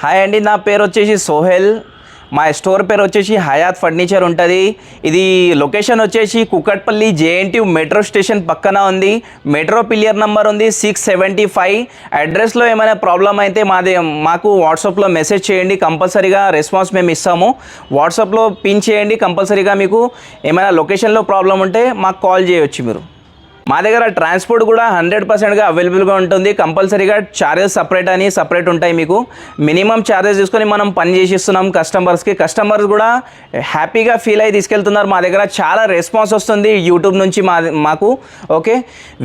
Hi అండి నా పేరు వచ్చేసి సోహెల్. మా స్టోర్ పేరు వచ్చేసి హయాత్ ఫర్నిచర్ ఉంటుంది. ఇది లొకేషన్ వచ్చేసి కుకట్పల్లి జేఎన్టీ మెట్రో స్టేషన్ పక్కన ఉంది. మెట్రో పిలియర్ నెంబర్ ఉంది సిక్స్ సెవెంటీ ఫైవ్. అడ్రస్లో ఏమైనా ప్రాబ్లం అయితే మాది మాకు వాట్సాప్లో మెసేజ్ చేయండి. కంపల్సరీగా రెస్పాన్స్ మేము ఇస్తాము. వాట్సాప్లో పిన్ చేయండి. కంపల్సరీగా మీకు ఏమైనా లొకేషన్లో ప్రాబ్లం ఉంటే మాకు కాల్ చేయొచ్చు మీరు. మా దగ్గర ట్రాన్స్పోర్ట్ కూడా హండ్రెడ్ పర్సెంట్గా అవైలబుల్గా ఉంటుంది. కంపల్సరీగా ఛార్జెస్ సపరేట్ అని సపరేట్ ఉంటాయి మీకు. మినిమం ఛార్జెస్ తీసుకొని మనం పని చేసిస్తున్నాం కస్టమర్స్కి కస్టమర్స్ కూడా హ్యాపీగా ఫీల్ అయ్యి తీసుకెళ్తున్నారు. మా దగ్గర చాలా రెస్పాన్స్ వస్తుంది యూట్యూబ్ నుంచి మా మాకు. ఓకే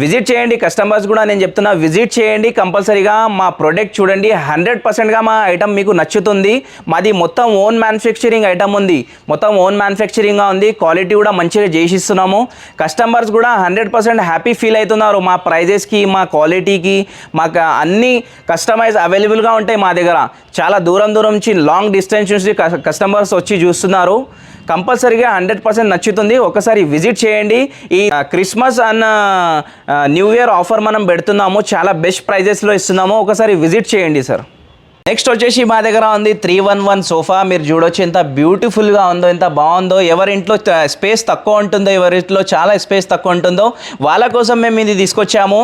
విజిట్ చేయండి కస్టమర్స్ కూడా నేను చెప్తున్నా విజిట్ చేయండి కంపల్సరీగా మా ప్రోడక్ట్ చూడండి. హండ్రెడ్ పర్సెంట్గా మా ఐటమ్ మీకు నచ్చుతుంది. మాది మొత్తం ఓన్ మ్యానుఫ్యాక్చరింగ్ ఐటమ్ ఉంది. మొత్తం ఓన్ మ్యానుఫ్యాక్చరింగ్గా ఉంది. క్వాలిటీ కూడా మంచిగా చేసిస్తున్నాము. కస్టమర్స్ కూడా హండ్రెడ్ పర్సెంట్ హ్యాపీ ఫీల్ అవుతున్నారు. మా ప్రైజెస్కి మా క్వాలిటీకి మాకు అన్ని కస్టమైజ్ అవైలబుల్గా ఉంటాయి మా దగ్గర. చాలా దూరం దూరం నుంచి లాంగ్ డిస్టెన్స్ నుంచి కస్టమర్స్ వచ్చి చూస్తున్నారు. కంపల్సరీగా హండ్రెడ్ పర్సెంట్ నచ్చుతుంది. ఒకసారి విజిట్ చేయండి. ఈ Christmas and new year offer మనం పెడుతున్నాము. చాలా బెస్ట్ ప్రైజెస్లో ఇస్తున్నాము. ఒకసారి విజిట్ చేయండి సార్ నెక్స్ట్ వచ్చేసి మా దగ్గర ఉంది త్రీ వన్ వన్ సోఫా. మీరు చూడొచ్చు ఎంత బ్యూటిఫుల్గా ఉందో ఎంత బాగుందో. ఎవరింట్లో స్పేస్ తక్కువ ఉంటుందో ఎవరింట్లో చాలా స్పేస్ తక్కువ ఉంటుందో వాళ్ళ కోసం మేము ఇది తీసుకొచ్చాము.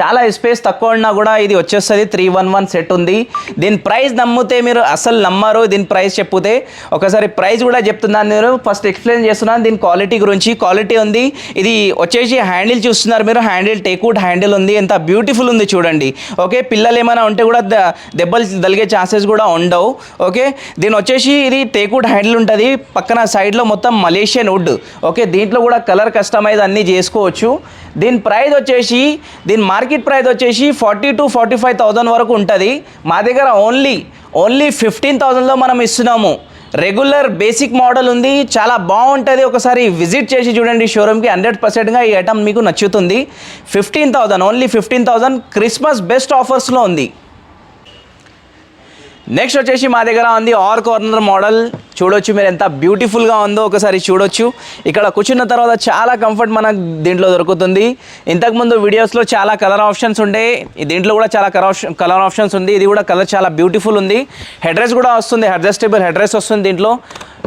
చాలా స్పేస్ తక్కువ ఉన్నా కూడా ఇది వచ్చేస్తుంది త్రీ వన్ వన్ సెట్ ఉంది. దీని ప్రైస్ నమ్మితే మీరు అసలు నమ్మరు. దీని ప్రైస్ చెప్తే ఒకసారి ప్రైస్ కూడా చెప్తున్నాను మీరు ఫస్ట్ ఎక్స్ప్లెయిన్ చేస్తున్నాను దీని క్వాలిటీ గురించి. క్వాలిటీ ఉంది. ఇది వచ్చేసి హ్యాండిల్ చూస్తున్నారు మీరు. హ్యాండిల్ టేక్వుడ్ హ్యాండిల్ ఉంది. ఎంత బ్యూటిఫుల్ ఉంది చూడండి. ఓకే పిల్లలు ఏమైనా ఉంటే కూడా దెబ్బలు దెబ్బలు తగిలే ఛాన్సెస్ కూడా ఉండవు ఓకే? దీని వచ్చేసి ఇది టేక్వుడ్ హ్యాండిల్ ఉంటుంది. పక్కన సైడ్లో మొత్తం మలేషియన్ వుడ్ ఓకే? దీంట్లో కూడా కలర్ కస్టమైజ్ అన్నీ చేసుకోవచ్చు. దీని ప్రైస్ వచ్చేసి దీని మార్కెట్ ప్రైస్ వచ్చేసి forty to forty five thousand వరకు ఉంటుంది. మా దగ్గర ఓన్లీ ఓన్లీ ఫిఫ్టీన్ థౌజండ్లో మనం ఇస్తున్నాము. రెగ్యులర్ బేసిక్ మోడల్ ఉంది. చాలా బాగుంటుంది. ఒకసారి విజిట్ చేసి చూడండి షోరూమ్కి. హండ్రెడ్ పర్సెంట్గా ఈ ఐటమ్ మీకు నచ్చుతుంది. Fifteen thousand only fifteen thousand Christmas best ఆఫర్స్లో ఉంది. నెక్స్ట్ వచ్చేసి మా దగ్గర ఉంది ఆర్ కార్నర్ మోడల్ చూడొచ్చు మీరు ఎంత బ్యూటిఫుల్గా ఉందో ఒకసారి చూడొచ్చు. ఇక్కడ కూర్చున్న తర్వాత చాలా కంఫర్ట్ మనకు దీంట్లో దొరుకుతుంది. ఇంతకుముందు వీడియోస్లో చాలా కలర్ ఆప్షన్స్ ఉండే. దీంట్లో కూడా చాలా కలర్ ఆప్షన్ కలర్ ఆప్షన్స్ ఉంది. ఇది కూడా కలర్ చాలా బ్యూటిఫుల్ ఉంది. హెడ్రెస్ కూడా వస్తుంది. అడ్జస్టబుల్ హెడ్రెస్ వస్తుంది దీంట్లో.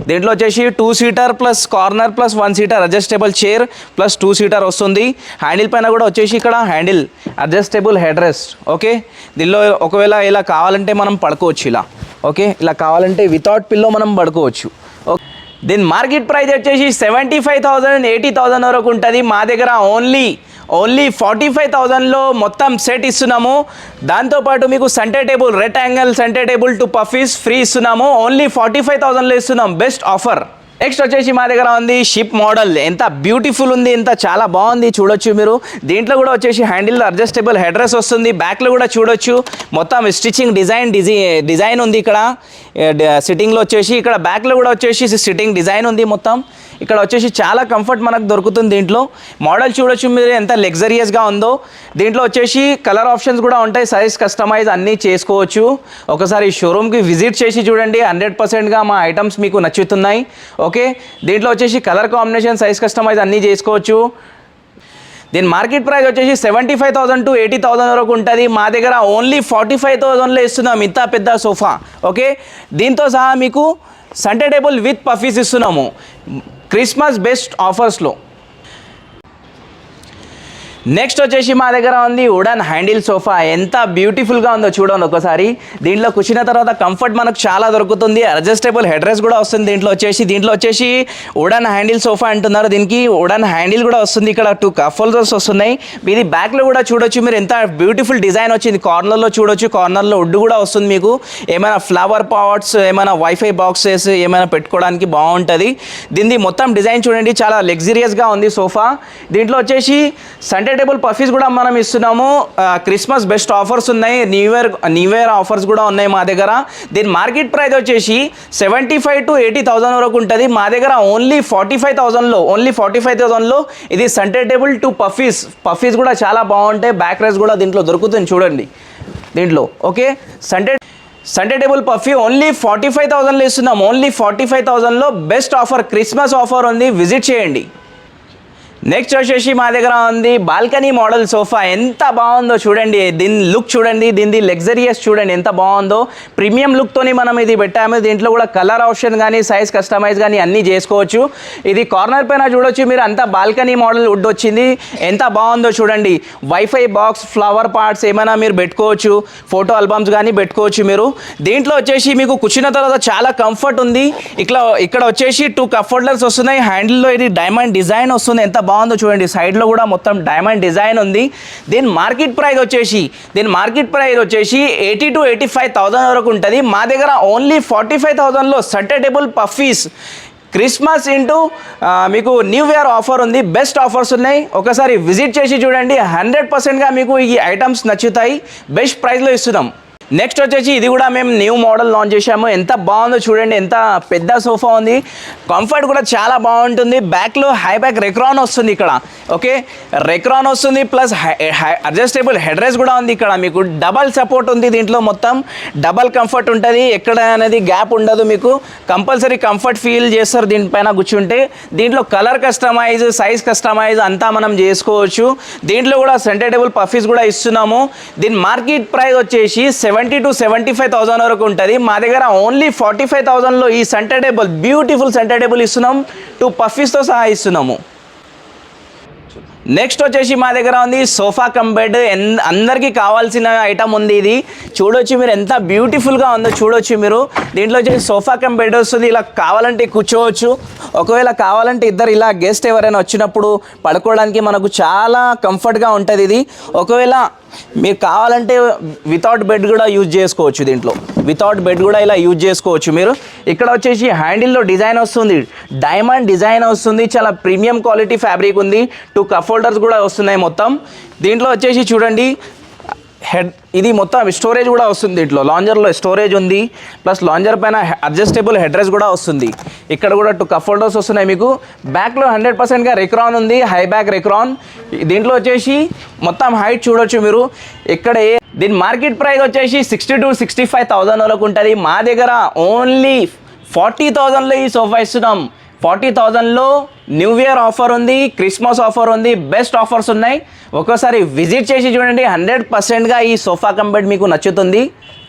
దీంట్లో వచ్చేసి two seater plus corner plus one seater adjustable chair plus two seater వస్తుంది. హ్యాండిల్ పైన కూడా వచ్చేసి ఇక్కడ handle adjustable head rest okay దీనిలో ఒకవేళ ఇలా కావాలంటే మనం పడుకోవచ్చు ఇలా ఓకే ఇలా కావాలంటే వితౌట్ పిల్లో మనం పడుకోవచ్చు ఓకే దీని మార్కెట్ ప్రైస్ వచ్చేసి seventy five thousand eighty thousand వరకు ఉంటుంది. మా దగ్గర ఓన్లీ ఓన్లీ ఫార్టీ ఫైవ్ థౌజండ్లో మొత్తం సెట్ ఇస్తున్నాము. దాంతోపాటు మీకు centre table rectangle centre table two poufs free ఇస్తున్నాము. ఓన్లీ ఫార్టీ ఫైవ్ థౌజండ్లో ఇస్తున్నాం. బెస్ట్ ఆఫర్ నెక్స్ట్ వచ్చేసి మా దగ్గర ఉంది షిప్ మోడల్ ఎంత బ్యూటిఫుల్ ఉంది ఎంత చాలా బాగుంది చూడొచ్చు మీరు. దీంట్లో కూడా వచ్చేసి హ్యాండిల్ అడ్జస్టబుల్ హెడ్రెస్ వస్తుంది. బ్యాక్లో కూడా చూడొచ్చు. మొత్తం స్టిచ్చింగ్ డిజైన్ డిజై డిజైన్ ఉంది ఇక్కడ. సిట్టింగ్లో వచ్చేసి ఇక్కడ బ్యాక్లో కూడా వచ్చేసి సిట్టింగ్ డిజైన్ ఉంది మొత్తం. ఇక్కడ వచ్చేసి చాలా కంఫర్ట్ మనకు దొరుకుతుంది దీంట్లో. మోడల్ చూడొచ్చు మీరు ఎంత లగ్జరియస్గా ఉందో. దీంట్లో వచ్చేసి కలర్ ఆప్షన్స్ కూడా ఉంటాయి. సైజ్ కస్టమైజ్ అన్నీ చేసుకోవచ్చు. ఒకసారి షోరూమ్కి విజిట్ చేసి చూడండి. హండ్రెడ్ పర్సెంట్గా మా ఐటమ్స్ మీకు నచ్చుతున్నాయి. ఓకే? దీంట్లో వచ్చేసి కలర్ కాంబినేషన్ సైజ్ కస్టమైజ్ అన్నీ చేసుకోవచ్చు. దీని మార్కెట్ ప్రైస్ వచ్చేసి seventy five thousand to eighty thousand వరకు ఉంటుంది. మా దగ్గర ఓన్లీ ఫార్టీ ఫైవ్ థౌసండ్లో ఇస్తున్నాం ఇంత పెద్ద సోఫా. ఓకే? దీంతో సహా మీకు సండే టేబుల్ విత్ పఫీస్ ఇస్తున్నాము. క్రిస్మస్ బెస్ట్ ఆఫర్స్లో. నెక్స్ట్ వచ్చేసి మా దగ్గర ఉంది ఉడన్ హ్యాండిల్ సోఫా ఎంత బ్యూటిఫుల్గా ఉందో చూడండి ఒకసారి. దీంట్లో కూర్చున్న తర్వాత కంఫర్ట్ మనకు చాలా దొరుకుతుంది. అడ్జస్టబుల్ హెడ్ రెస్ట్ కూడా వస్తుంది దీంట్లో వచ్చేసి. దీంట్లో వచ్చేసి ఉడన్ హ్యాండిల్ సోఫా అంటున్నారు. దీనికి ఉడన్ హ్యాండిల్ కూడా వస్తుంది ఇక్కడ. టూ కఫోల్డర్స్ వస్తున్నాయి. ఇది బ్యాక్లో కూడా చూడొచ్చు మీరు. ఎంత బ్యూటిఫుల్ డిజైన్ వచ్చింది. కార్నర్లో చూడొచ్చు. కార్నర్లో వుడ్ కూడా వస్తుంది మీకు. ఏమైనా ఫ్లవర్ పాట్స్ ఏమైనా వైఫై బాక్సెస్ ఏమైనా పెట్టుకోవడానికి బాగుంటుంది. దీనిది మొత్తం డిజైన్ చూడండి. చాలా లగ్జరియస్గా ఉంది సోఫా దీంట్లో వచ్చేసి సండే టేబుల్ పఫీస్ కూడా మనం ఇస్తున్నాము. క్రిస్మస్ బెస్ట్ ఆఫర్స్ ఉన్నాయి. New year new year offers కూడా ఉన్నాయి మా దగ్గర. దీని మార్కెట్ ప్రైస్ వచ్చేసి seventy five to eighty thousand వరకు ఉంటుంది. మా దగ్గర ఓన్లీ ఫార్టీ ఫైవ్ థౌసండ్లో ఓన్లీ ఫార్టీ ఫైవ్ థౌసండ్లో ఇది సంటేటేబుల్ టు పఫీస్ పఫీస్ కూడా చాలా బాగుంటాయి. బ్యాక్ రైస్ కూడా దీంట్లో దొరుకుతుంది చూడండి. దీంట్లో okay? సంటే Sunday table puffy only forty five థౌసండ్లో ఇస్తున్నాం ఓన్లీ ఫార్టీ ఫైవ్ థౌసండ్లో బెస్ట్ ఆఫర్ క్రిస్మస్ ఆఫర్ ఉంది. విజిట్ చేయండి. నెక్స్ట్ వచ్చేసి మా దగ్గర ఉంది. బాల్కనీ మోడల్ సోఫా ఎంత బాగుందో చూడండి. దీని లుక్ చూడండి. దీని లగ్జరియస్ చూడండి. ఎంత బాగుందో. ప్రీమియం లుక్తోని మనం ఇది పెట్టాము. దీంట్లో కూడా కలర్ ఆప్షన్ కానీ సైజ్ కస్టమైజ్ కానీ అన్నీ చేసుకోవచ్చు. ఇది కార్నర్ పైన చూడొచ్చు. మీరు అంత బాల్కనీ మోడల్ వుడ్ వచ్చింది. ఎంత బాగుందో చూడండి. వైఫై బాక్స్ ఫ్లవర్ పార్ట్స్ ఏమైనా మీరు పెట్టుకోవచ్చు. ఫోటో ఆల్బమ్స్ కానీ పెట్టుకోవచ్చు మీరు. దీంట్లో వచ్చేసి మీకు కూర్చున్న తర్వాత చాలా కంఫర్ట్ ఉంది. ఇట్లా ఇక్కడ వచ్చేసి టూ కప్ వస్తున్నాయి. హ్యాండిల్లో ఇది డైమండ్ డిజైన్ వస్తుంది. ఎంత బాగుంది చూడండి. సైడ్లో కూడా మొత్తం డైమండ్ డిజైన్ ఉంది. దీని మార్కెట్ ప్రైస్ వచ్చేసి దీని మార్కెట్ ప్రైస్ వచ్చేసి eighty to eighty five thousand వరకు ఉంటుంది. మా దగ్గర only forty five థౌసండ్లో center table puffies Christmas into మీకు న్యూ ఇయర్ ఆఫర్ ఉంది. బెస్ట్ ఆఫర్స్ ఉన్నాయి. ఒకసారి విజిట్ చేసి చూడండి. హండ్రెడ్ పర్సెంట్గా మీకు ఈ ఐటమ్స్ నచ్చుతాయి. బెస్ట్ ప్రైస్లో ఇస్తున్నాం. నెక్స్ట్ వచ్చేసి ఇది కూడా మేము న్యూ మోడల్ లాంచ్ చేసాము ఎంత బాగుందో చూడండి ఎంత పెద్ద సోఫా ఉంది. కంఫర్ట్ కూడా చాలా బాగుంటుంది. బ్యాక్లో హై బ్యాక్ రెక్రాన్ వస్తుంది ఇక్కడ. ఓకే రెక్రాన్ వస్తుంది ప్లస్ అడ్జస్టబుల్ హెడ్ రైస్ కూడా ఉంది ఇక్కడ. మీకు డబల్ సపోర్ట్ ఉంది దీంట్లో మొత్తం. డబల్ కంఫర్ట్ ఉంటుంది. ఎక్కడ అనేది గ్యాప్ ఉండదు మీకు. కంపల్సరీ కంఫర్ట్ ఫీల్ చేస్తారు దీనిపైన కూర్చుంటే. దీంట్లో కలర్ కస్టమైజ్ సైజ్ కస్టమైజ్ అంతా మనం చేసుకోవచ్చు. దీంట్లో కూడా సెంటేటబుల్ పఫీస్ కూడా ఇస్తున్నాము. దీని మార్కెట్ ప్రైస్ వచ్చేసి seven seventy to seventy five thousand వరకు ఉంటుంది. మా దగ్గర ఓన్లీ ఫార్టీ ఫైవ్ థౌసండ్లో ఈ సెంటర్టేబుల్ బ్యూటిఫుల్ సెంటర్టేబుల్ ఇస్తున్నాం. టూ పఫీస్తో సహా ఇస్తున్నాము. నెక్స్ట్ వచ్చేసి మా దగ్గర ఉంది సోఫా కమ్ బెడ్. ఎన్ అందరికీ కావాల్సిన ఐటమ్ ఉంది ఇది. చూడొచ్చు మీరు ఎంత బ్యూటిఫుల్గా ఉందో చూడొచ్చు మీరు. దీంట్లో వచ్చేసి సోఫా కమ్ బెడ్ వస్తుంది. ఇలా కావాలంటే కూర్చోవచ్చు. ఒకవేళ కావాలంటే ఇద్దరు ఇలా గెస్ట్ ఎవరైనా వచ్చినప్పుడు పడుకోవడానికి మనకు చాలా కంఫర్ట్గా ఉంటుంది ఇది. ఒకవేళ మీరు కావాలంటే వితౌట్ బెడ్ కూడా యూజ్ చేసుకోవచ్చు దీంట్లో. వితౌట్ బెడ్ కూడా ఇలా యూజ్ చేసుకోవచ్చు మీరు. ఇక్కడ వచ్చేసి హ్యాండిల్లో డిజైన్ వస్తుంది. డైమండ్ డిజైన్ వస్తుంది. చాలా ప్రీమియం క్వాలిటీ ఫ్యాబ్రిక్ ఉంది. టూ కప్ హోల్డర్స్ కూడా వస్తున్నాయి మొత్తం. దీంట్లో వచ్చేసి చూడండి. హెడ్ ఇది మొత్తం స్టోరేజ్ కూడా వస్తుంది దీంట్లో లాంజర్లో స్టోరేజ్ ఉంది ప్లస్ లాంజర్ పైన అడ్జస్టబుల్ హెడ్ రెస్ట్ కూడా వస్తుంది. ఇక్కడ కూడా టూ కప్ ఫోల్డర్స్ వస్తున్నాయి మీకు. బ్యాక్లో హండ్రెడ్ పర్సెంట్గా రెక్రాన్ ఉంది హై బ్యాక్ రెక్రాన్ దీంట్లో వచ్చేసి మొత్తం హైట్ చూడొచ్చు మీరు. ఇక్కడ ఏ దీని మార్కెట్ ప్రైస్ వచ్చేసి sixty to sixty five thousand వరకు ఉంటుంది. మా దగ్గర ఓన్లీ ఫార్టీ థౌజండ్లో ఈ సోఫా ఇస్తున్నాం. ఫార్టీ థౌజండ్లో న్యూ ఇయర్ ఆఫర్ ఉంది క్రిస్మస్ ఆఫర్ ఉంది బెస్ట్ ఆఫర్స్ ఉన్నాయి. ఒక్కోసారి విజిట్ చేసి చూడండి హండ్రెడ్ పర్సెంట్గా ఈ సోఫా కంబెడ్ మీకు నచ్చుతుంది.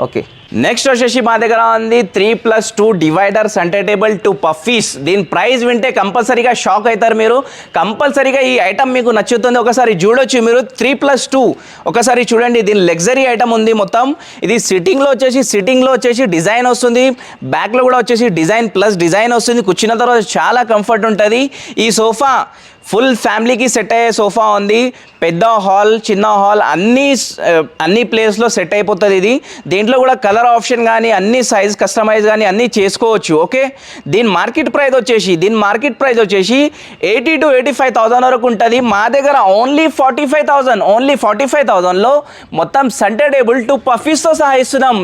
ఓకే. నెక్స్ట్ వచ్చేసి మా దగ్గర ఉంది three plus two divider center table two puffies దీని ప్రైస్ వింటే కంపల్సరీగా షాక్ అవుతారు మీరు. కంపల్సరీగా ఈ ఐటమ్ మీకు నచ్చుతుంది. ఒకసారి చూడొచ్చు మీరు. త్రీ ప్లస్ టూ ఒకసారి చూడండి దీని లగ్జరీ ఐటమ్ ఉంది మొత్తం. ఇది సిట్టింగ్లో వచ్చేసి సిట్టింగ్లో వచ్చేసి డిజైన్ వస్తుంది. బ్యాక్లో కూడా వచ్చేసి డిజైన్ ప్లస్ డిజైన్ వస్తుంది. కూర్చున్న తర్వాత చాలా కంఫర్ట్ ఉంటుంది. ఈ సోఫా ఫుల్ ఫ్యామిలీకి సెట్ అయ్యే సోఫా ఉంది. పెద్ద హాల్ చిన్న హాల్ అన్ని అన్ని ప్లేస్లో సెట్ అయిపోతుంది ఇది. దీంట్లో కూడా కలర్ ఆప్షన్ కానీ అన్ని సైజ్ కస్టమైజ్ కానీ అన్నీ చేసుకోవచ్చు ఓకే? దీని మార్కెట్ ప్రైస్ వచ్చేసి దీని మార్కెట్ ప్రైస్ వచ్చేసి eighty to eighty five thousand వరకు ఉంటుంది. మా దగ్గర only forty five thousand only forty five థౌసండ్లో మొత్తం సెంటర్ టేబుల్ టు పఫీస్తో సహా ఇస్తున్నాం.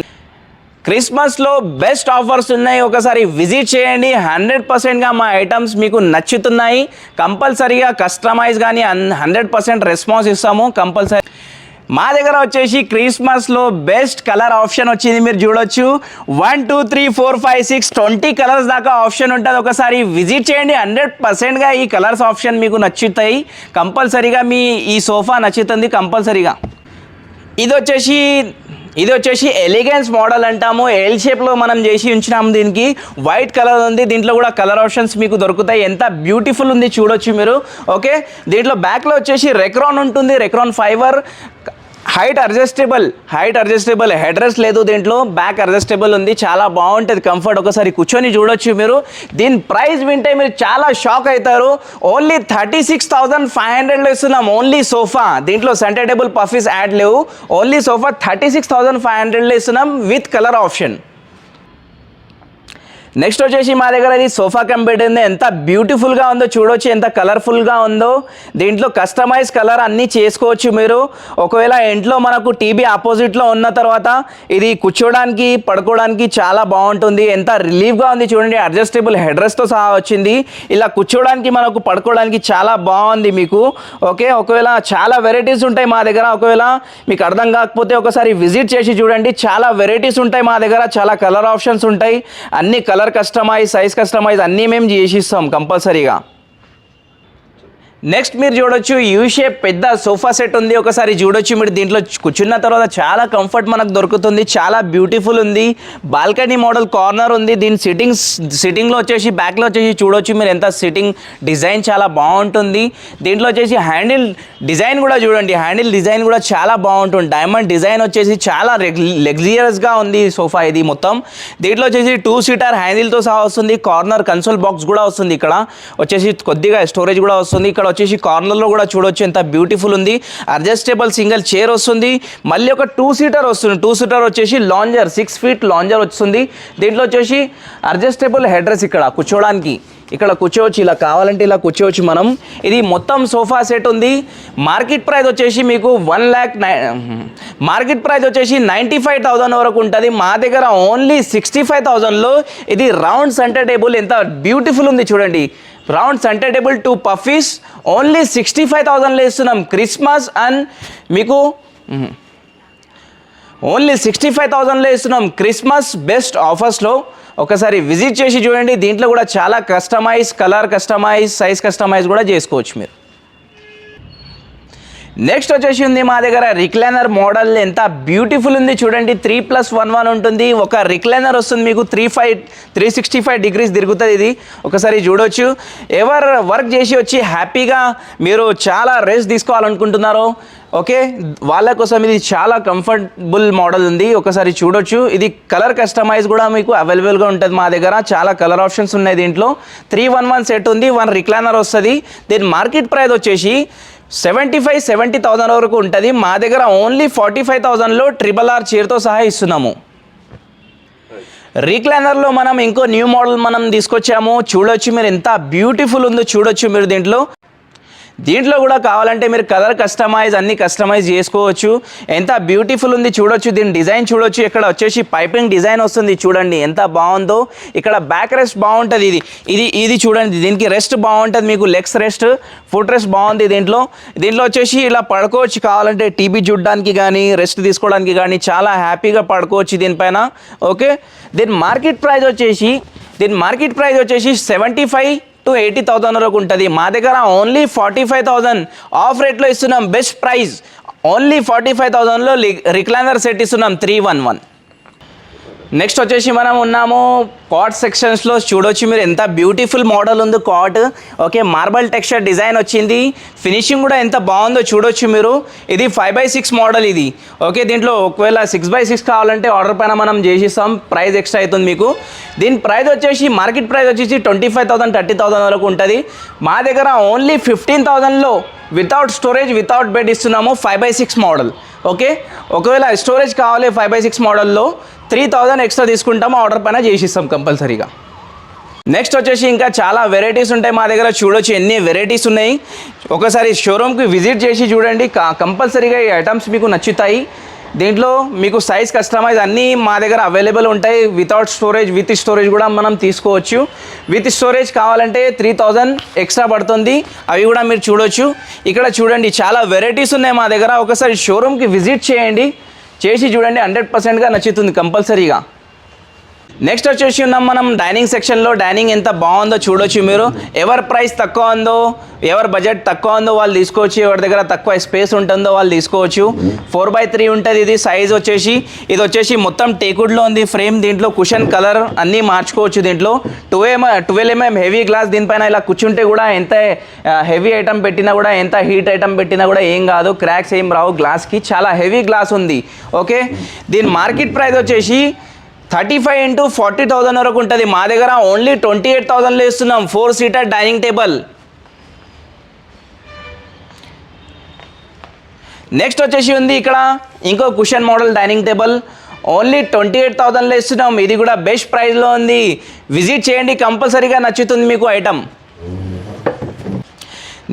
క్రిస్మస్లో బెస్ట్ ఆఫర్స్ ఉన్నాయి. ఒకసారి విజిట్ చేయండి. హండ్రెడ్ పర్సెంట్గా మా ఐటమ్స్ మీకు నచ్చుతున్నాయి. కంపల్సరీగా కస్టమైజ్ కానీ హండ్రెడ్ పర్సెంట్ రెస్పాన్స్ ఇస్తాము. కంపల్సరీ మా దగ్గర వచ్చేసి క్రిస్మస్లో బెస్ట్ కలర్ ఆప్షన్ వచ్చింది. మీరు చూడొచ్చు. One two three four five six twenty colors దాకా ఆప్షన్ ఉంటుంది. ఒకసారి విజిట్ చేయండి. హండ్రెడ్ పర్సెంట్గా ఈ కలర్స్ ఆప్షన్ మీకు నచ్చుతాయి. కంపల్సరీగా మీ ఈ సోఫా నచ్చుతుంది. కంపల్సరీగా. ఇది వచ్చేసి ఇది వచ్చేసి ఎలిగెన్స్ మోడల్ అంటాము. ఎల్ షేప్లో మనం చేసి ఉంచినాము దీనికి. వైట్ కలర్ ఉంది. దీంట్లో కూడా కలర్ ఆప్షన్స్ మీకు దొరుకుతాయి. ఎంత బ్యూటిఫుల్ ఉంది చూడొచ్చు మీరు. ఓకే దీంట్లో బ్యాక్లో వచ్చేసి రెక్రాన్ ఉంటుంది. Recron fiber height adjustable height adjustable head rest లేదు దీంట్లో. బ్యాక్ అడ్జస్టబుల్ ఉంది. చాలా బాగుంటుంది. కంఫర్ట్ ఒకసారి కూర్చొని చూడొచ్చు మీరు. దీని ప్రైస్ వింటే మీరు చాలా షాక్ అవుతారు. Only thirty six thousand five హండ్రెడ్లో ఇస్తున్నాం. ఓన్లీ సోఫా దీంట్లో సెంటర్ టేబుల్ పఫీస్ యాడ్ లేవు. Only sofa thirty six thousand five హండ్రెడ్లో ఇస్తున్నాం విత్ కలర్ ఆప్షన్ నెక్స్ట్ వచ్చేసి మా దగ్గర ఇది సోఫా కంప్యూటర్ ఉంది ఎంత బ్యూటిఫుల్గా ఉందో చూడొచ్చు. ఎంత కలర్ఫుల్గా ఉందో. దీంట్లో కస్టమైజ్ కలర్ అన్నీ చేసుకోవచ్చు మీరు. ఒకవేళ ఇంట్లో మనకు టీవీ ఆపోజిట్లో ఉన్న తర్వాత ఇది కూర్చోడానికి పడుకోవడానికి చాలా బాగుంటుంది. ఎంత రిలీఫ్గా ఉంది చూడండి. అడ్జస్టబుల్ హెడ్ రెస్ట్తో సహా వచ్చింది. ఇలా కూర్చోడానికి మనకు పడుకోవడానికి చాలా బాగుంది మీకు. ఓకే? ఒకవేళ చాలా వెరైటీస్ ఉంటాయి మా దగ్గర. ఒకవేళ మీకు అర్థం కాకపోతే ఒకసారి విజిట్ చేసి చూడండి. చాలా వెరైటీస్ ఉంటాయి మా దగ్గర. చాలా కలర్ ఆప్షన్స్ ఉంటాయి. అన్ని కలర్ కస్టమైజ్ సైజ్ కస్టమైజ్ అన్నీ మేము చేసి ఇస్తాం కంపల్సరీగా. నెక్స్ట్ మీరు చూడొచ్చు యూ షేప్ పెద్ద సోఫా సెట్ ఉంది. ఒకసారి చూడొచ్చు మీరు దీంట్లో కూర్చున్న తర్వాత చాలా కంఫర్ట్ మనకు దొరుకుతుంది చాలా బ్యూటిఫుల్ ఉంది. బాల్కనీ మోడల్ కార్నర్ ఉంది. దీని సిట్టింగ్స్ సిట్టింగ్లో వచ్చేసి బ్యాక్లో వచ్చేసి చూడొచ్చు మీరు ఎంత సిట్టింగ్ డిజైన్ చాలా బాగుంటుంది. దీంట్లో వచ్చేసి హ్యాండిల్ డిజైన్ కూడా చూడండి. హ్యాండిల్ డిజైన్ కూడా చాలా బాగుంటుంది. డైమండ్ డిజైన్ వచ్చేసి చాలా లగ్జరియస్గా ఉంది సోఫా ఇది మొత్తం. దీంట్లో వచ్చేసి టూ సీటర్ హ్యాండిల్తో సహా వస్తుంది. కార్నర్ కన్సోల్ బాక్స్ కూడా వస్తుంది ఇక్కడ. వచ్చేసి కొద్దిగా స్టోరేజ్ కూడా వస్తుంది. ఇక్కడ వచ్చేసి కార్నర్లో కూడా చూడొచ్చు ఎంత బ్యూటిఫుల్ ఉంది. అడ్జస్టేబుల్ సింగిల్ చైర్ వస్తుంది. మళ్ళీ ఒక టూ సీటర్ వస్తుంది. టూ సీటర్ వచ్చేసి లాంజర్ సిక్స్ ఫీట్ లాంజర్ వస్తుంది. దీంట్లో వచ్చేసి అడ్జస్టేబుల్ హెడ్రెస్ ఇక్కడ కూర్చోవడానికి ఇక్కడ కూర్చోవచ్చు ఇలా కావాలంటే ఇలా కూర్చోవచ్చు మనం. ఇది మొత్తం సోఫా సెట్ ఉంది. మార్కెట్ ప్రైస్ వచ్చేసి మీకు వన్ ల్యాక్ మార్కెట్ ప్రైస్ వచ్చేసి నైంటీ ఫైవ్ థౌజండ్ వరకు ఉంటుంది. మా దగ్గర ఓన్లీ సిక్స్టీ ఫైవ్ థౌజండ్లో ఇది రౌండ్ సెంటర్ టేబుల్ ఎంత బ్యూటిఫుల్ ఉంది చూడండి. Round center table two puffies only sixty five థౌజండ్లో ఇస్తున్నాం క్రిస్మస్ అండ్ మీకు ఓన్లీ సిక్స్టీ ఫైవ్ థౌజండ్లో ఇస్తున్నాం క్రిస్మస్ బెస్ట్ ఆఫర్స్లో ఒకసారి విజిట్ చేసి చూడండి. దీంట్లో కూడా చాలా customize color customize size customize కూడా చేసుకోవచ్చు మీరు. నెక్స్ట్ వచ్చేసి ఉంది మా దగ్గర రిక్లైనర్ మోడల్ ఎంత బ్యూటిఫుల్ ఉంది చూడండి. త్రీ ప్లస్ వన్ వన్ ఉంటుంది. ఒక రిక్లైనర్ వస్తుంది మీకు. Three five three sixty five degrees తిరుగుతుంది ఇది. ఒకసారి చూడొచ్చు. ఎవరు వర్క్ చేసి వచ్చి హ్యాపీగా మీరు చాలా రెస్ట్ తీసుకోవాలనుకుంటున్నారో ఓకే? వాళ్ళ కోసం ఇది చాలా కంఫర్టబుల్ మోడల్ ఉంది. ఒకసారి చూడొచ్చు. ఇది కలర్ కస్టమైజ్ కూడా మీకు అవైలబుల్గా ఉంటుంది మా దగ్గర. చాలా కలర్ ఆప్షన్స్ ఉన్నాయి దీంట్లో. త్రీ వన్ వన్ సెట్ ఉంది. వన్ రిక్లైనర్ వస్తుంది. దీని మార్కెట్ ప్రైస్ వచ్చేసి సెవెంటీ ఫైవ్ సెవెంటీ థౌజండ్ వరకు ఉంటుంది. మా దగ్గర ఓన్లీ ఫార్టీ ఫైవ్ థౌసండ్లో ట్రిపుల్ ఆర్ చీరతో సహా ఇస్తున్నాము. రీక్లైనర్లో మనం ఇంకో న్యూ మోడల్ మనం తీసుకొచ్చాము. చూడొచ్చు మీరు ఎంత బ్యూటిఫుల్ ఉందో చూడొచ్చు మీరు దీంట్లో. దీంట్లో కూడా కావాలంటే మీరు కలర్ కస్టమైజ్ అన్ని కస్టమైజ్ చేసుకోవచ్చు. ఎంత బ్యూటిఫుల్ ఉంది చూడొచ్చు దీని డిజైన్ చూడొచ్చు. ఇక్కడ వచ్చేసి పైపింగ్ డిజైన్ వస్తుంది చూడండి ఎంత బాగుందో. ఇక్కడ బ్యాక్ రెస్ట్ బాగుంటుంది ఇది. ఇది ఇది చూడండి దీనికి రెస్ట్ బాగుంటుంది మీకు లెగ్స్ రెస్ట్ ఫుట్ రెస్ట్ బాగుంది దీంట్లో. దీంట్లో వచ్చేసి ఇలా పడుకోవచ్చు కావాలంటే టీవీ చూడడానికి కానీ రెస్ట్ తీసుకోవడానికి కానీ చాలా హ్యాపీగా పడుకోవచ్చు దీనిపైన. ఓకే? దీని మార్కెట్ ప్రైస్ వచ్చేసి దీని మార్కెట్ ప్రైస్ వచ్చేసి seventy five to eighty thousand వరకు ఉంటుంది. మా దగ్గర only forty five thousand off రేట్లో ఇస్తున్నాం. Best price only forty five థౌసండ్లో recliner set ఇస్తున్నాం. త్రీ వన్ వన్ నెక్స్ట్ వచ్చేసి మనం ఉన్నాము కాట్ సెక్షన్స్లో చూడొచ్చు మీరు ఎంత బ్యూటిఫుల్ మోడల్ ఉంది cot okay marble texture design వచ్చింది. ఫినిషింగ్ కూడా ఎంత బాగుందో చూడొచ్చు మీరు. ఇది ఫైవ్ బై సిక్స్ మోడల్ ఇది. ఓకే దీంట్లో ఒకవేళ సిక్స్ బై సిక్స్ కావాలంటే ఆర్డర్ పైన మనం చేసిస్తాం. ప్రైస్ ఎక్స్ట్రా అవుతుంది మీకు. దీని ప్రైస్ వచ్చేసి మార్కెట్ ప్రైస్ వచ్చేసి twenty five thousand thirty thousand వరకు ఉంటుంది. మా దగ్గర ఓన్లీ ఫిఫ్టీన్ థౌసండ్లో వితౌట్ స్టోరేజ్ వితౌట్ బెడ్ ఇస్తున్నాము five by six model okay? ఒకవేళ స్టోరేజ్ కావాలి ఫైవ్ బై సిక్స్ మోడల్లో త్రీ థౌజండ్ ఎక్స్ట్రా తీసుకుంటాము ఆర్డర్ పైన చేసిస్తాం కంపల్సరీగా. నెక్స్ట్ వచ్చేసి ఇంకా చాలా వెరైటీస్ ఉంటాయి మా దగ్గర. చూడొచ్చు ఎన్ని వెరైటీస్ ఉన్నాయి. ఒకసారి షోరూమ్కి విజిట్ చేసి చూడండి. కంపల్సరీగా ఈ ఐటమ్స్ మీకు నచ్చుతాయి. దీంట్లో మీకు సైజ్ కస్టమైజ్ అన్నీ మా దగ్గర అవైలబుల్ ఉంటాయి. వితౌట్ స్టోరేజ్ విత్ స్టోరేజ్ కూడా మనం తీసుకోవచ్చు. విత్ స్టోరేజ్ కావాలంటే త్రీ థౌజండ్ ఎక్స్ట్రా పడుతుంది. అవి కూడా మీరు చూడొచ్చు. ఇక్కడ చూడండి చాలా వెరైటీస్ ఉన్నాయి మా దగ్గర. ఒకసారి షోరూమ్కి విజిట్ చేయండి. చేసి చూడండి హండ్రెడ్ పర్సెంట్గా నచ్చుతుంది కంపల్సరీగా. నెక్స్ట్ వచ్చేసి ఉన్నాం మనం డైనింగ్ సెక్షన్లో డైనింగ్ ఎంత బాగుందో చూడొచ్చు మీరు. ఎవరి ప్రైస్ తక్కువ ఉందో ఎవరి బడ్జెట్ తక్కువ ఉందో వాళ్ళు తీసుకోవచ్చు. ఎవరి దగ్గర తక్కువ స్పేస్ ఉంటుందో వాళ్ళు తీసుకోవచ్చు. ఫోర్ బై త్రీ ఉంటుంది ఇది. సైజ్ వచ్చేసి ఇది వచ్చేసి మొత్తం టేకుడ్లో ఉంది. ఫ్రేమ్ దీంట్లో కుషన్ కలర్ అన్నీ మార్చుకోవచ్చు దీంట్లో. Two M twelve MM heavy glass దీనిపైన ఇలా కూర్చుంటే కూడా ఎంత హెవీ ఐటమ్ పెట్టినా కూడా ఎంత హీట్ ఐటమ్ పెట్టినా కూడా ఏం కాదు. క్రాక్స్ ఏం రావు. గ్లాస్కి చాలా హెవీ గ్లాస్ ఉంది. ఓకే దీని మార్కెట్ ప్రైస్ వచ్చేసి thirty five into forty thousand వరకు ఉంటుంది. మా దగ్గర ఓన్లీ ట్వంటీ ఎయిట్ థౌజండ్లో ఇస్తున్నాం. Four seater dining table. Next వచ్చేసి ఉంది ఇక్కడ. ఇంకో cushion model dining table. Only twenty eight థౌజండ్లో ఇస్తున్నాం. ఇది కూడా బెస్ట్ ప్రైస్లో ఉంది. విజిట్ చేయండి. కంపల్సరీగా నచ్చుతుంది మీకు ఐటమ్.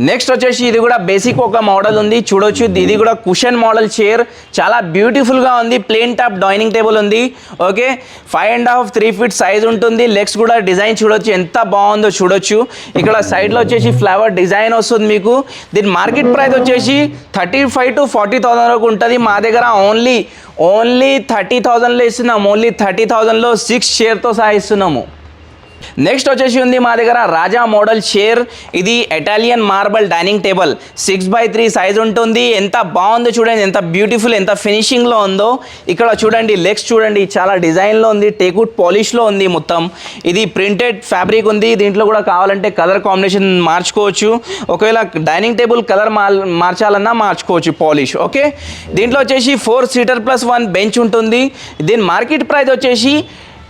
నెక్స్ట్ వచ్చేసి ఇది కూడా బేసిక్ ఒక మోడల్ ఉంది. చూడొచ్చు ఇది కూడా కుషన్ మోడల్ చైర్ చాలా బ్యూటిఫుల్గా ఉంది. ప్లేన్ టాప్ డైనింగ్ టేబుల్ ఉంది. Okay five and half three feet size ఉంటుంది. లెగ్స్ కూడా డిజైన్ చూడొచ్చు. ఎంత బాగుందో చూడొచ్చు. ఇక్కడ సైడ్లో వచ్చేసి ఫ్లవర్ డిజైన్ వస్తుంది మీకు. దీని మార్కెట్ ప్రైస్ వచ్చేసి thirty five to forty thousand వరకు ఉంటుంది. మా దగ్గర ఓన్లీ ఓన్లీ థర్టీ థౌజండ్లో ఇస్తున్నాము ఓన్లీ థర్టీ థౌజండ్లో సిక్స్ షేర్తో సహా ఇస్తున్నాము. నెక్స్ట్ వచ్చేసి ఉంది మా దగ్గర రాజా మోడల్ చైర్ ఇది Italian marble dining table six by three size ఉంటుంది. ఎంత బాగుందో చూడండి. ఎంత బ్యూటిఫుల్ ఎంత ఫినిషింగ్లో ఉందో. ఇక్కడ చూడండి లెగ్స్ చూడండి. చాలా డిజైన్లో ఉంది. టేకుడ్ పాలిష్లో ఉంది మొత్తం. ఇది ప్రింటెడ్ ఫ్యాబ్రిక్ ఉంది. దీంట్లో కూడా కావాలంటే కలర్ కాంబినేషన్ మార్చుకోవచ్చు. ఒకవేళ డైనింగ్ టేబుల్ కలర్ మార్చాలన్నా మార్చుకోవచ్చు పాలిష్ ఓకే దీంట్లో వచ్చేసి four seater plus one bench ఉంటుంది. దీని మార్కెట్ ప్రైస్ వచ్చేసి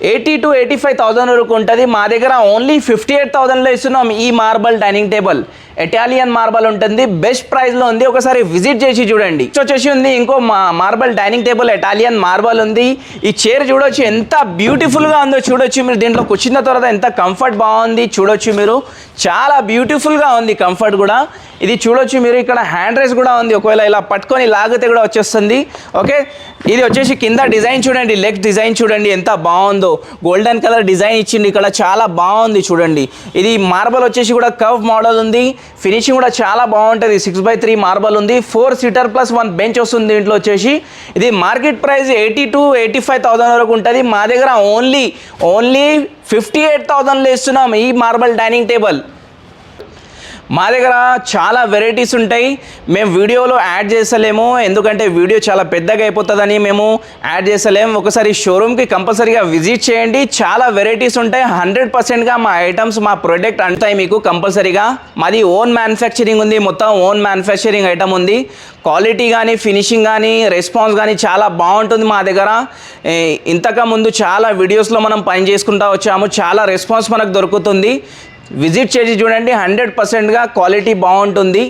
eighty to eighty five thousand వరకు ఉంటుంది. మా దగ్గర ఓన్లీ ఫిఫ్టీ ఎయిట్ థౌసండ్లో ఇస్తున్నాం ఈ marble dining table Italian marble ఉంటుంది. బెస్ట్ ప్రైస్లో ఉంది. ఒకసారి విజిట్ చేసి చూడండి. వచ్చేసి ఉంది. ఇంకో మా marble dining table Italian marble ఉంది. ఈ చైర్ చూడొచ్చు. ఎంత బ్యూటిఫుల్గా ఉందో చూడొచ్చు మీరు. దీంట్లో కూర్చున్న తర్వాత ఎంత కంఫర్ట్ బాగుంది చూడొచ్చు మీరు. చాలా బ్యూటిఫుల్గా ఉంది కంఫర్ట్ కూడా. ఇది చూడొచ్చు మీరు. ఇక్కడ హ్యాండ్ రైస్ కూడా ఉంది. ఒకవేళ ఇలా పట్టుకొని లాగితే కూడా వచ్చేస్తుంది. ఓకే ఇది వచ్చేసి కింద డిజైన్ చూడండి. లెగ్ డిజైన్ చూడండి. ఎంత బాగుందో. గోల్డెన్ కలర్ డిజైన్ ఇచ్చింది ఇక్కడ చాలా బాగుంది చూడండి. ఇది మార్బల్ వచ్చేసి కూడా కవ్ మోడల్ ఉంది. ఫినిషింగ్ కూడా చాలా బాగుంటుంది. సిక్స్ బై త్రీ మార్బల్ ఉంది. Four seater plus one bench వస్తుంది దీంట్లో వచ్చేసి. ఇది market price eighty to eighty five thousand వరకు ఉంటుంది. మా దగ్గర ఓన్లీ ఓన్లీ ఫిఫ్టీ ఎయిట్ థౌసండ్లో ఇస్తున్నాం ఈ మార్బల్ డైనింగ్ టేబుల్. మా దగ్గర చాలా వెరైటీస్ ఉంటాయి. మేము వీడియోలో యాడ్ చేసలేము ఎందుకంటే వీడియో చాలా పెద్దగా అయిపోతుందని మేము యాడ్ చేసలేము ఒకసారి షోరూమ్కి కంపల్సరీగా విజిట్ చేయండి. చాలా వెరైటీస్ ఉంటాయి. హండ్రెడ్ పర్సెంట్గా మా ఐటమ్స్ మా ప్రొడక్ట్ అంటాయి మీకు కంపల్సరీగా. మాది ఓన్ మ్యానుఫ్యాక్చరింగ్ ఉంది. మొత్తం ఓన్ మ్యానుఫ్యాక్చరింగ్ ఐటమ్ ఉంది. క్వాలిటీ కానీ ఫినిషింగ్ కానీ రెస్పాన్స్ కానీ చాలా బాగుంటుంది మా దగ్గర. ఇంతకుముందు చాలా వీడియోస్లో మనం పని చేసుకుంటా వచ్చాము. చాలా రెస్పాన్స్ మనకు దొరుకుతుంది. విజిట్ చేసి చూడండి హండ్రెడ్ పర్సెంట్గా క్వాలిటీ బాగుంటుంది.